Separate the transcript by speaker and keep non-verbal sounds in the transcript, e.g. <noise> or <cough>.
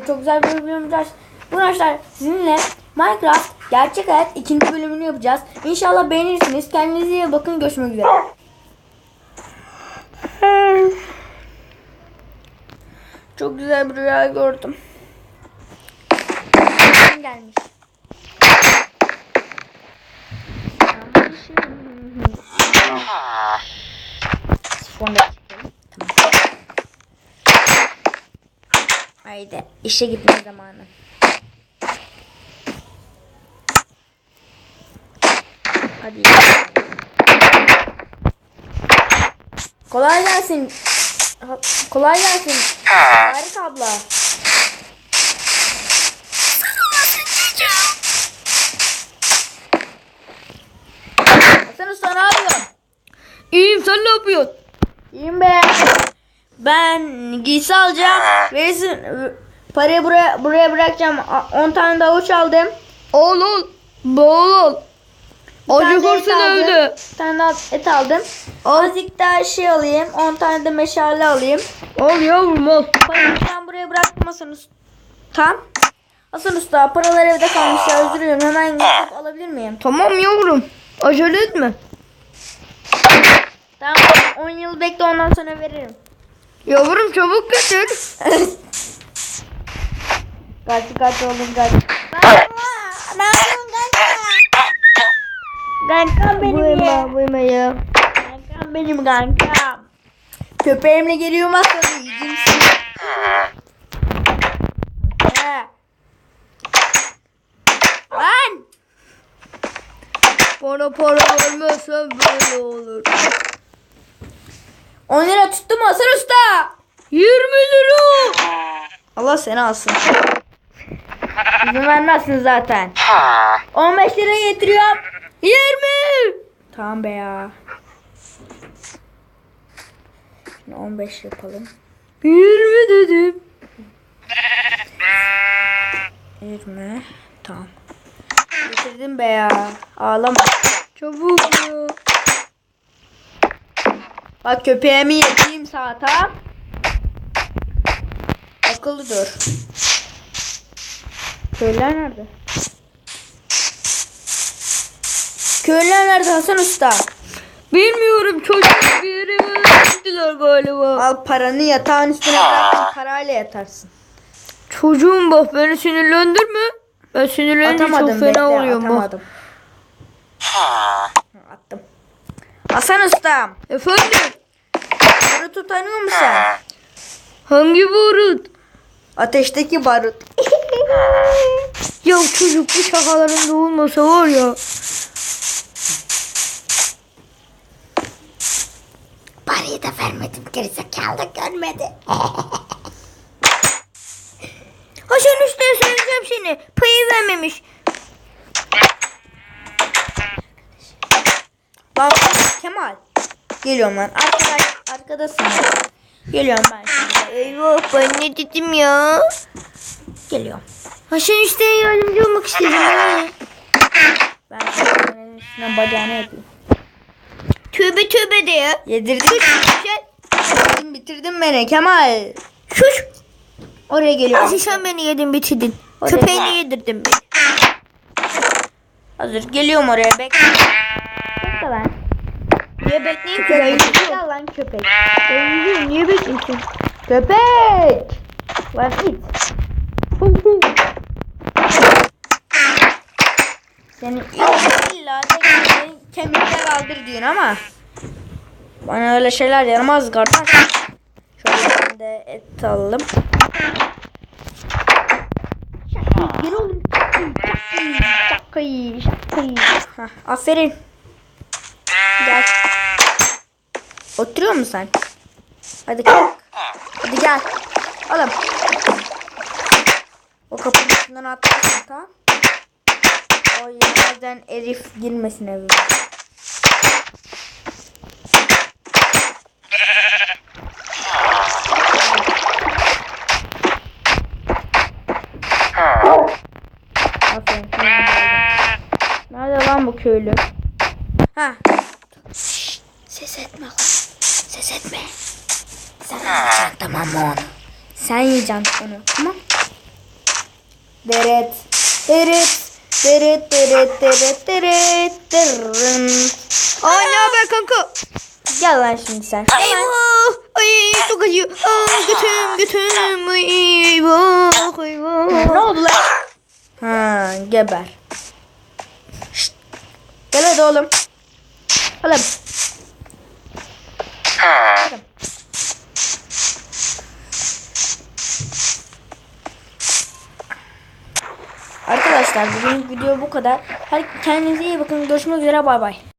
Speaker 1: Çok güzel bir bölüm yapacağız. Bu arkadaşlar sizinle Minecraft gerçek hayat ikinci bölümünü yapacağız. İnşallah beğenirsiniz. Kendinize iyi bakın. Görüşmek üzere. Çok güzel bir rüya gördüm. Kim gelmiş? Sonra çıkalım. Tamam. Haydi işe gitme zamanı. Hadi. Kolay gelsin. Ha- Kolay gelsin. Harika abla. Hasan Usta ne yapıyorsun?
Speaker 2: İyiyim sen ne yapıyorsun?
Speaker 1: İyiyim be. Ben giysi alacağım. Verirsin. Parayı buraya buraya bırakacağım. A- 10 tane de avuç aldım.
Speaker 2: Ol ol. Bol ol.
Speaker 1: Bir tane de et
Speaker 2: Acıkırsın
Speaker 1: aldım.
Speaker 2: evde.
Speaker 1: Bir tane de et aldım. Azıcık daha şey alayım. 10 tane de meşale alayım.
Speaker 2: Al yavrum al.
Speaker 1: Parayı ben buraya bıraktım Hasan Usta. Hasan Usta paralar evde kalmış ya özür dilerim. Hemen gidip alabilir miyim?
Speaker 2: Tamam yavrum. Acele etme.
Speaker 1: Tamam 10 yıl bekle ondan sonra veririm.
Speaker 2: Yavrum çabuk getir. <laughs>
Speaker 1: Kaç kaç oğlum kaç. Kankam benim ya.
Speaker 2: Buyurma buyurma ya.
Speaker 1: Kankam benim kankam. Köpeğimle geliyorum aslında yiyeceğim. Lan!
Speaker 2: Bana para vermezsen böyle olur.
Speaker 1: 10 lira tuttu mu Hasan Usta?
Speaker 2: 20 lira.
Speaker 1: Allah seni alsın. İzin vermezsin zaten. 15 lira getiriyorum.
Speaker 2: 20.
Speaker 1: Tamam be ya. Şimdi 15 yapalım.
Speaker 2: 20 dedim.
Speaker 1: 20. Tamam. Bitirdim be ya. Ağlama.
Speaker 2: Çabuk ya.
Speaker 1: Bak köpeğimi yediğim saat ha. Akıllı dur. Köylüler nerede? Köylüler nerede Hasan Usta?
Speaker 2: Bilmiyorum çocuk bir yere gittiler galiba.
Speaker 1: Al paranı yatağın üstüne bıraktım. Parayla yatarsın.
Speaker 2: Çocuğum bak beni sinirlendirme. Ben sinirlenince çok fena
Speaker 1: bekle,
Speaker 2: oluyorum bak.
Speaker 1: atamadım. Attım. Hasan Usta.
Speaker 2: Efendim
Speaker 1: Barutu tanıyor musun
Speaker 2: hangi barut?
Speaker 1: Ateşteki barut. <laughs>
Speaker 2: Ya çocuk bu şakalarında olmasa var ya.
Speaker 1: Parayı da vermedim. Gerizekalı görmedi. <laughs>
Speaker 2: Hasan Usta'ya söyleyeceğim seni. Payı vermemiş.
Speaker 1: Bak Kemal. Geliyorum lan. Arkadaş, arkadasın. Geliyorum ben şimdi.
Speaker 2: Eyvah ben ne dedim ya?
Speaker 1: Geliyorum.
Speaker 2: Hasan Usta'ya yardımcı olmak istedim.
Speaker 1: Ben şöyle üstüne bacağını yapayım.
Speaker 2: Tövbe tövbe de ya.
Speaker 1: Yedirdim. Bitirdim, bitirdim beni Kemal.
Speaker 2: Sus.
Speaker 1: Oraya geliyorum.
Speaker 2: Asıl sen beni yedin bitirdin.
Speaker 1: Oraya-
Speaker 2: Köpeğini yedirdin beni.
Speaker 1: Hazır geliyorum oraya. Bekle. Köpek. Gel lan köpek.
Speaker 2: Gidiyorum. Niye bekliyorsun?
Speaker 1: Köpek. Lan it. Seni illa kemikler aldır diyorsun ama bana öyle şeyler yaramaz kardeş. Şöyle de et alalım. Gir oğlum. Şakayı, şakayı, şakayı. Aferin. Gel. Oturuyor musun sen? Hadi kalk. Hadi gel. Oğlum. O kapının üstünden atlasın tamam. O yerden herif girmesin evime. Aferin. Nerede lan bu köylü? Ha. Ses etme. Ses etme. Sen yiyeceksin tamam mı onu? Sen yiyeceksin onu tamam. Deret. Deret. Deret deret deret deret dırın.
Speaker 2: Ay ne haber kanka?
Speaker 1: Gel lan şimdi sen.
Speaker 2: Eyvah. Ay çok acıyor. Aa, götüm götüm. Ay, Eyvah
Speaker 1: Ne
Speaker 2: eyvah.
Speaker 1: oldu lan? Ha geber. Şşt. Gel hadi oğlum. Oğlum. Arkadaşlar bugün video bu kadar. Hadi kendinize iyi bakın. Görüşmek üzere bay bay.